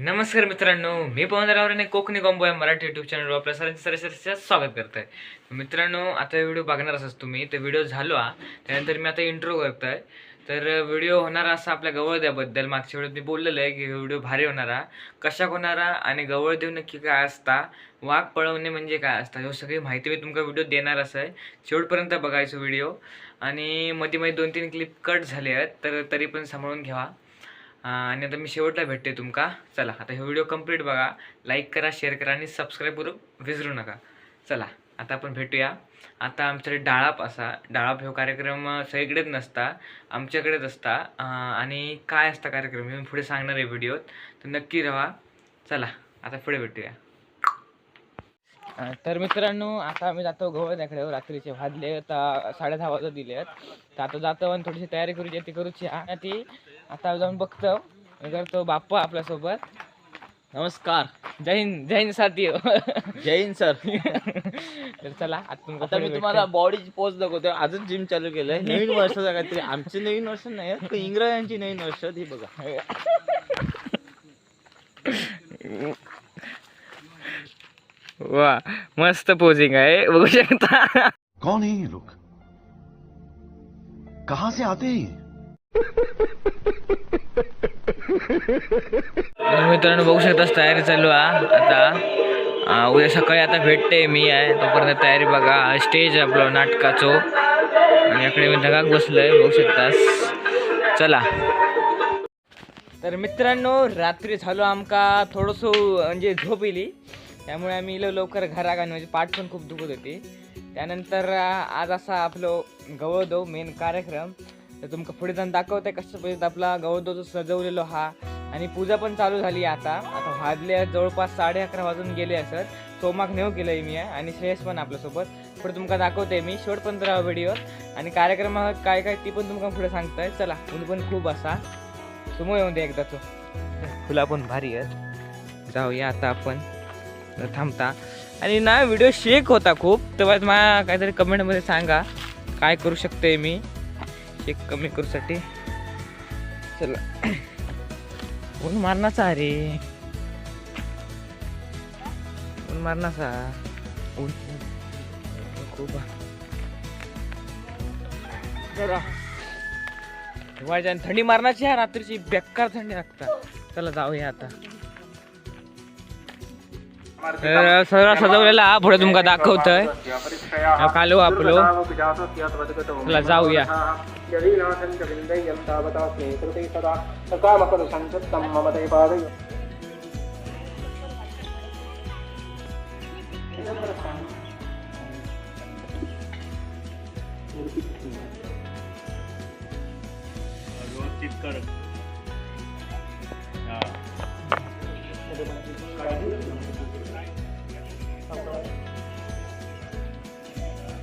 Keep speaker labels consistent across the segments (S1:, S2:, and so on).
S1: नमस्कार मित्रांनो मी पवन रावराने कोकणी कॉम्बो या मराठी युट्यूब चॅनलवर आपल्या सरांचे सरसरचं स्वागत करत आहे मित्रांनो आता व्हिडिओ बघणार असाच तुम्ही तर व्हिडिओ झालो हा त्यानंतर मी आता इंट्रो करतोय. तर व्हिडिओ होणारा असा आपल्या गवळद्याबद्दल मागच्या वेळेस मी बोललेलं आहे की व्हिडिओ भारी होणारा कशा होणारा आणि गवळदेव नक्की काय असता वाघ पळवणे म्हणजे काय असता ह्यो सगळी माहिती मी तुमका व्हिडिओ देणार असं आहे शेवटपर्यंत बघायचो व्हिडिओ आणि मध्ये मध्ये दोन तीन क्लिप कट झाले आहेत तर तरी पण सांभाळून घ्यावा आणि आता मी शेवटला भेटते तुमका. चला आता हे व्हिडिओ कंप्लीट बघा. लाईक करा शेअर करा आणि सबस्क्राईब करू विसरू नका. चला आता आपण भेटूया. आता आमच्याकडे डाळाप असा डाळाप हे कार्यक्रम सगळीकडेच नसता आमच्याकडेच असता. आणि काय असता कार्यक्रम हे मी पुढे सांगणार आहे व्हिडिओत. तर नक्की राहा. चला आता पुढे भेटूया. तर मित्रांनो आता आम्ही जातो गोव्याकडे रात्रीचे भाजले आता साडे दहा वाजता दिले आहेत तर आता जातो आणि थोडीशी तयारी करूची ती करूची आणि ती आता जाऊन बघतो. करतो बाप्पा आपल्यासोबत. नमस्कार. जय हिंद जय हिंद साथी.
S2: जय हिंद सर.
S1: तर चला आता
S2: मी तुम्हाला. बॉडीची पोच दाखवतो आजच जिम चालू केलंय. नवीन वर्षाचं काहीतरी. आमची नवीन वर्ष नाही पण इंग्रजांची नवीन वर्ष. ही बघा.
S1: वा मस्त पोजिंग आहे. बघू शकता.
S3: कौन है ये लोग? कहां से आते हैं ये?
S1: मित्रांनो बघू शकतास तयारी चालू आहे आता. उद्या सकाळी आता भेटते मी आहे. तोपर्यंत तयारी बघा. स्टेज आहे आपलं नाटकाचो. आणि इकडे मी धगाक बसलोय बघू शकतास. चला. तर मित्रांनो रात्री झालो आमका थोडंसं म्हणजे झोप येली त्यामुळे आम्ही इलो लवकर घरा आणि म्हणजे पाठ पण खूप दुखत होती. त्यानंतर आज असा आपलं गवळदो मेन कार्यक्रम. तर तुमका पुढे जाऊन दाखवते कशा पद्धतीत आपला गवळदो सजवलेलो हा. आणि पूजा पण चालू झाली आता. आता वाजले जवळपास साडे अकरा वाजून गेले असत. सोमाक नेऊ केलंय मी आणि श्रेयस पण आपल्यासोबत. पुढे तुमका दाखवते मी शेवटपर्यंत राहा व्हिडिओ आणि कार्यक्रमात काय काय ती पण तुमका पुढे सांगताय. चला ऊन पण खूप असा. समोर येऊन दे एकदा तो. फुला पण भारी आहेत. जाऊया आता आपण. थांबता. आणि ना व्हिडिओ शेक होता खूप. तेव्हा मला काहीतरी कमेंटमध्ये सांगा. काय करू शकते मी? शेक कमी करूसाठी. चला. ऊन मारणाचा अरे ऊन मारणाचा. ऊन. खूप जरा. आणि थंडी मारण्याची आहे रात्रीची. बेकार थंडी लागता. चला जाऊया आता. तर सगळा सजवलेला हा पुढे तुमका दाखवतोय. कालो आपलो. चला जाऊया.
S4: सत्यनारायणाय नमः ब्रह्मसूत्रं सौकर्यं गुहाणगोपवत्तमं महालक्ष्मी चैतस्य सत्यनारायणाय नमः हृदय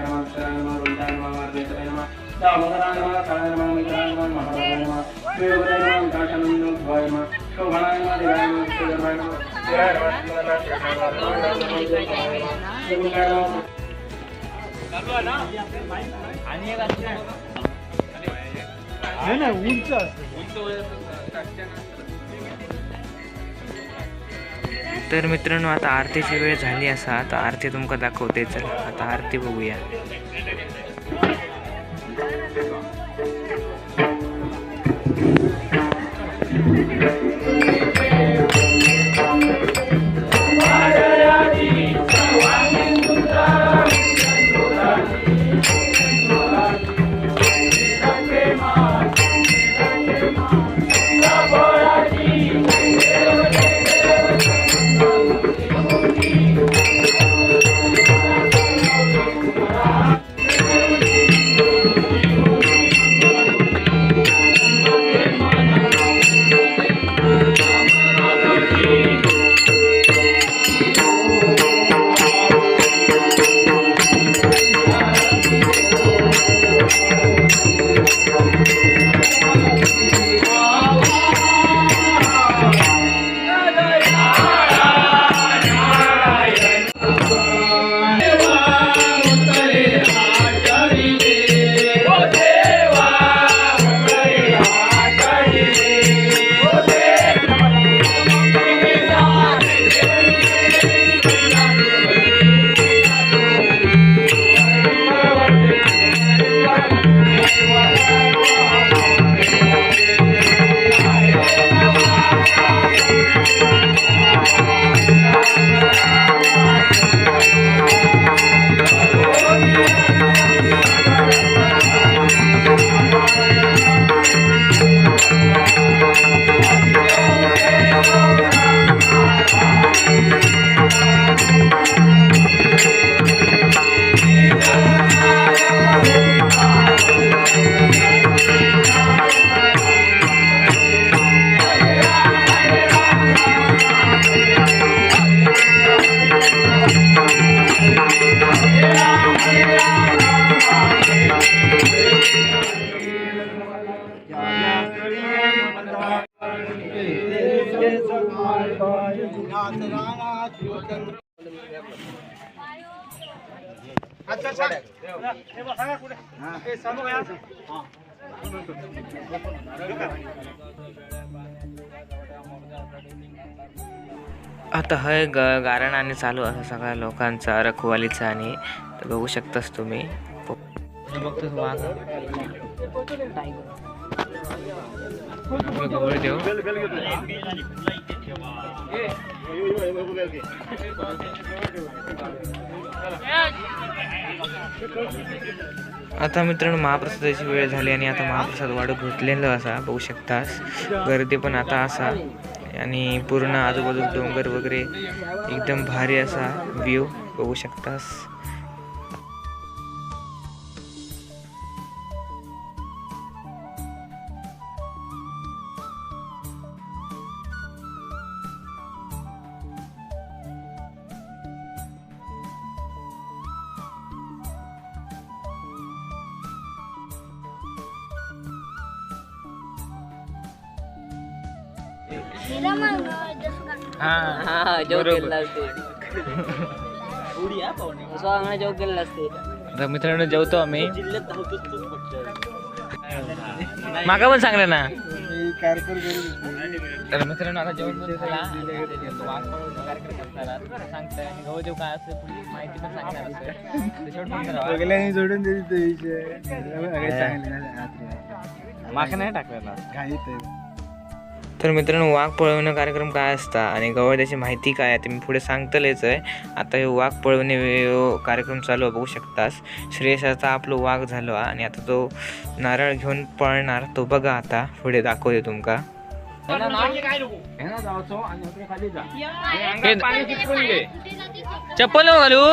S4: नमः अक्षराय नमः रुद्राय नमः वार्देताय नमः
S1: तर मित्रांनो आता आरतीची वेळ झाली असा. आता आरती तुमका दाखवते. चला आता आरती बघूया. आता हय ग गारण आणि चालू असं सगळ्या लोकांचा रखवालीचा आणि बघू शकतास तुम्ही बघतोस वाघ आपलं आता मित्रांनो महाप्रसादाची वेळ झाली आणि आता महाप्रसाद वाढत घुटलेलं असा बघू शकतास. गर्दी पण आता असा आणि पूर्ण आजूबाजू डोंगर वगैरे एकदम भारी असा व्ह्यू बघू शकतास.
S5: हा जोक
S1: बरोबर.
S5: केला असते स्वांगणा जोक केला असते
S1: आता मित्रांनो जेवतो आम्ही माका पण सांगलं ना तर मित्रांनो आता जेवण पण झाला सांगताय आणि गहू देव काय पुढची माहिती पण सांगणार असेल ते शेवट पण करा.
S2: जोडून माका नाही टाकलेला
S1: तर मित्रांनो वाघ पळवणं कार्यक्रम काय असता आणि गवळ्याची माहिती काय आहे ते मी पुढे सांगतलेच आहे. आता हे वाघ पळवणे वे- कार्यक्रम चालू आहे बघू शकतास. श्रेयसाचा आपलं वाघ झालो आणि आता तो नारळ घेऊन पळणार. तो बघा आता पुढे दाखवते तुमका. चप्पल घालू?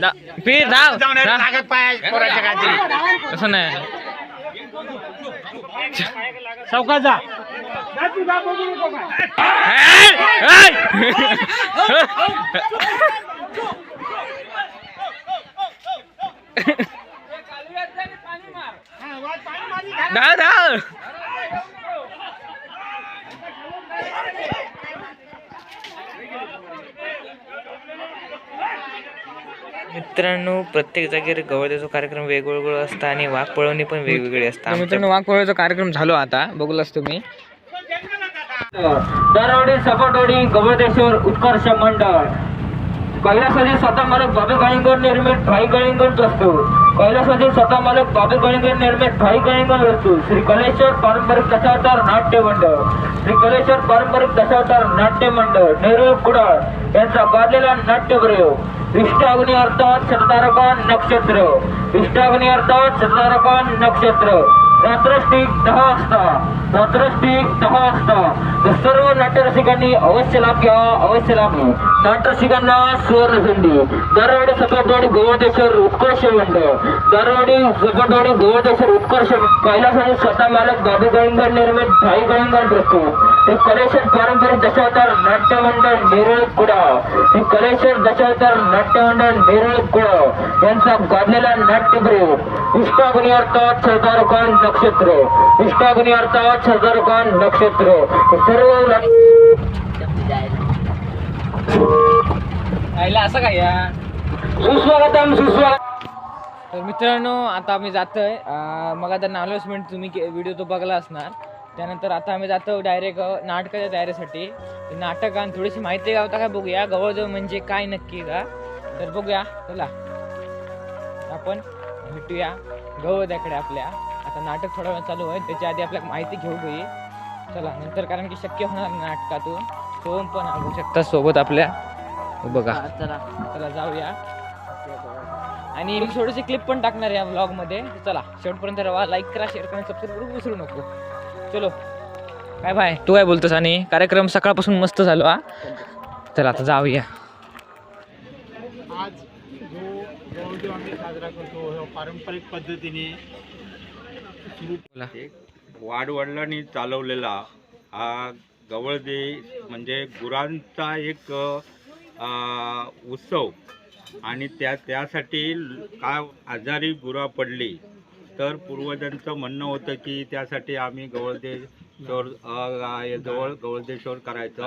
S1: दा- फिर धाव तसं नाही.
S2: चौकात जा.
S1: धाव धाव मित्रांनो प्रत्येक जागेवर गवळ्याचा कार्यक्रम वेगवेगळं असतं आणि वाघ पळवणी पण वेगवेगळी असतात मित्रांनो वाघ पळवण्याचा कार्यक्रम झालो आता. बघलास तुम्ही.
S5: दरवडी सपाटोडी गवळदेश्वर उत्कर्ष मंडळ. कैलासाचे स्वतः मालक बाबी कळिंगण निर्मित भाई कळिंगण वस्तू. कैलासाचे स्वतः मालक बाबी कळिंगण निर्मित भाई कळिंगण वस्तू. श्री कलेश्वर पारंपरिक दशावतार नाट्य मंडळ. श्री कलेश्वर पारंपरिक दशावतार नाट्य मंडळ नेहरू कुडाळ यांचा गाजलेला नाट्य प्रयोग इष्टाग्नी अर्थात शततारकान नक्षत्र. इष्टाग्नी अर्थात शततारकान नक्षत्र. रात्र दहा वाजता रात्र दहा वाजता. तर सर्व नाट्यरसिकांनी अवश्य लाभ घ्यावा अवश्य लाभ नाट्यरसिकांना सुवर्ण संधी दरवाडी सपाटवाडी गोवर्धेश्वर उत्कर्ष मंडळ. दरवाडी सपाटवाडी गोवर्धेश्वर उत्कर्ष कैलासाचे स्वतः मालक बाबू गळिंगड निर्मित भाई गळिंगड प्रस्तुत. हे कलेश्वर पारंपरिक दशावतार नाट्य मंडळ नेरळ कुडाळ हे कलेश्वर दशावतार नाट्य मंडळ नेरळ कुडाळ यांचा गाजलेला नाट्यप्रयोग इष्टाग्नी अर्थात सरदारकान नक्षत्र. इष्टाग्नी अर्थात सरदारकान नक्षत्र. हे सर्व
S1: असं काय या?
S5: सुस्वागतम सुस्वागत
S1: तर मित्रांनो आता आम्ही जातोय. मग आता अनाउन्समेंट तुम्ही व्हिडिओ तो बघला असणार. त्यानंतर आता आम्ही जातो डायरेक्ट नाटकाच्या तयारीसाठी. नाटक आणि थोडीशी माहिती गावता काय बघूया. गवळजवळ म्हणजे काय नक्की का तर बघूया. चला. आपण भेटूया गवळद्याकडे आपल्या. आता नाटक थोडा वेळ चालू आहे त्याच्या आधी आपल्याला माहिती घेऊ घे चला. नंतर कारण की शक्य होणार नाटकातून. सोहम पण आणू शकता सोबत आपल्या. बघा.
S5: चला.
S1: चला जाऊया. आणि मी थोडेसे क्लिप पण टाकणार आहे या व्लॉगमध्ये. चला. शेवटपर्यंत राहा लाईक करा शेअर करा सबस्क्राईब करू. विसरू नको. चलो. काय बाय. तू काय बोलतोस आणि कार्यक्रम सकाळपासून मस्त झालो हा? चला आता जाऊया.
S2: आज जो गौरव आम्ही साजरा करतो पारंपरिक पद्धतीने
S1: बोला.
S6: वाडवडिलांनी चालवलेला हा गवळदे म्हणजे गुरांचा एक उत्सव. आणि त्या त्यासाठी काय आजारी गुरा पडली. तर पूर्वजांचं म्हणणं होतं की त्यासाठी आम्ही गवळदे शोर अ, या जवळ गवळदेश्वर करायचं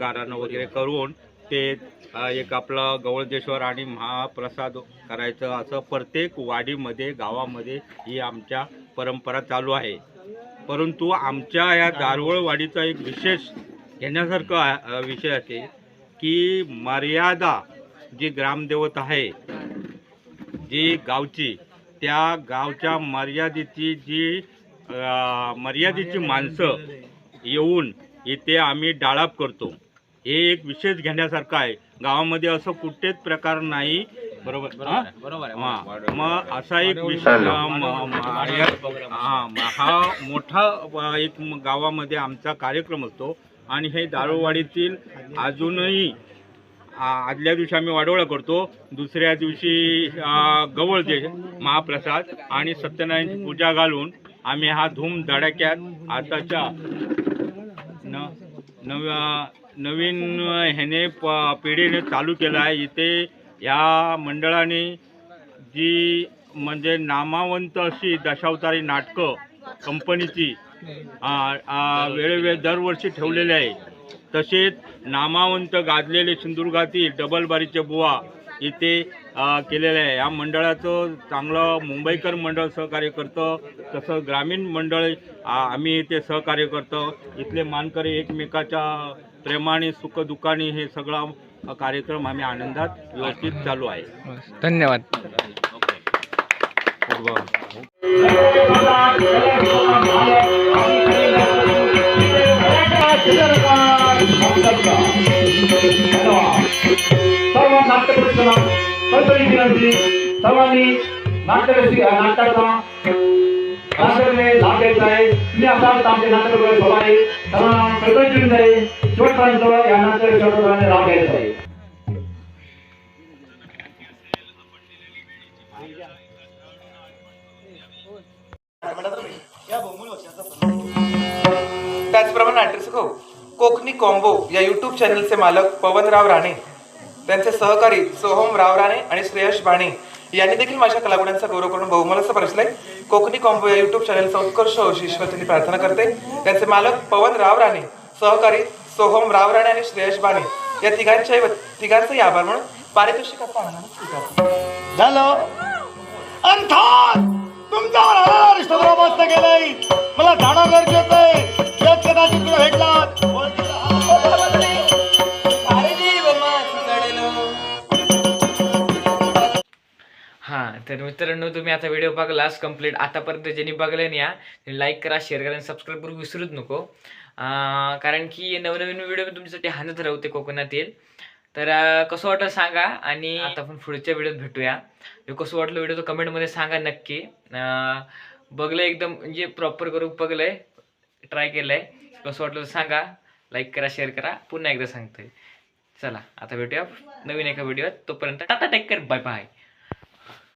S6: गाराणं वगैरे करून. ते एक आपलं गवळदेश्वर आणि महाप्रसाद करायचं असं प्रत्येक वाडीमध्ये गावामध्ये ही आमच्या परंपरा चालू आहे. परंतु आमच्या या दारवळ वाडीचा एक विशेष घेण्यासारखं विषय आहे की मर्यादा जी ग्रामदेवत आहे जी गावची त्या गावच्या मर्यादेची जी मर्यादेची माणसं येऊन इथे आम्ही डाळाप करतो. हे एक विशेष घेण्यासारखं आहे. गावामध्ये असं कुठेच प्रकार नाही. बरोबर? हा? हा. मग असा एक विषय या- हा हा मोठा एक गावामध्ये आमचा कार्यक्रम असतो. आणि हे दारूवाडीतील अजूनही आदल्या दिवशी आम्ही वाडोळा करतो. दुसऱ्या दिवशी गवळ गवळते महाप्रसाद आणि सत्यनारायणची पूजा घालून आम्ही हा धूम धडाक्यात आताच्या न नव नवीन ह्याने प पिढीने चालू केलं आहे. इथे या मंडळाने जी म्हणजे नामावंत अशी दशावतारी नाटकं कंपनीची वेळोवेळी दरवर्षी ठेवलेले आहे. तसेच नामावंत गाजलेले सिंधुदुर्गातील डबलबारीचे बुवा इथे केलेले आहे. या मंडळाचं चांगलं मुंबईकर मंडळ सहकार्य करतं. तसं ग्रामीण मंडळ आम्ही इथे सहकार्य करतो. इथले मानकरी एकमेकाच्या प्रेमाने सुखदुःखाने हे सगळा कार्यक्रम आम्ही आनंदात व्यवस्थित चालू आहे.
S1: धन्यवाद.
S4: सर्व विनंती सर्वांनी नाट्यरसिक नाटकाचा नाटकाने लाभ घ्यायचा आहे तुम्ही असाल आमचे नाटक सोबत आहे सर्वांना विनंती आहे या नाट्य लाभ घ्यायचा आहे
S7: त्याचप्रमाणे नाट्यरसिक हो कोकणी कॉम्बो या यूट्यूब चॅनलचे मालक पवनराव राणे. त्यांचे सहकारी सोहम राव राणे आणि श्रेयश बाणे यांनी देखील माझ्या कलागुणांचा गौरव करून बहुमल असं परिचलंय कोकणी कॉम्बो या युट्यूब चॅनलचा उत्कर्ष होश प्रार्थना करते. त्यांचे मालक पवन राव राणे सहकारी सोहम राव राणे आणि श्रेयश बाणे या तिघांच्या तिघांचाही आभार म्हणून पारितोषिक
S8: झालं. तुमच्यावर आलेला मला जाणं गरजेचं आहे.
S1: हां तर मित्रांनो तुम्ही आता व्हिडिओ बघलास कंप्लीट आतापर्यंत ज्यांनी बघले नाही त्यांनी लाईक करा शेअर करा आणि सबस्क्राईब करू विसरूच नको. कारण की नवनवीन व्हिडिओ मी तुमच्यासाठी हानत राहते कोकणातील तर कसं वाटलं सांगा आणि आता आपण पुढच्या व्हिडिओत भेटूया. हे कसं वाटलं व्हिडिओ तो कमेंटमध्ये सांगा नक्की. बघलं एकदम म्हणजे प्रॉपर करून बघलंय. ट्राय केलंय. कसं वाटलं तर सांगा. लाईक करा शेअर करा. पुन्हा एकदा सांगतोय. चला आता भेटूया नवीन एका व्हिडिओत तोपर्यंत tata take care bye bye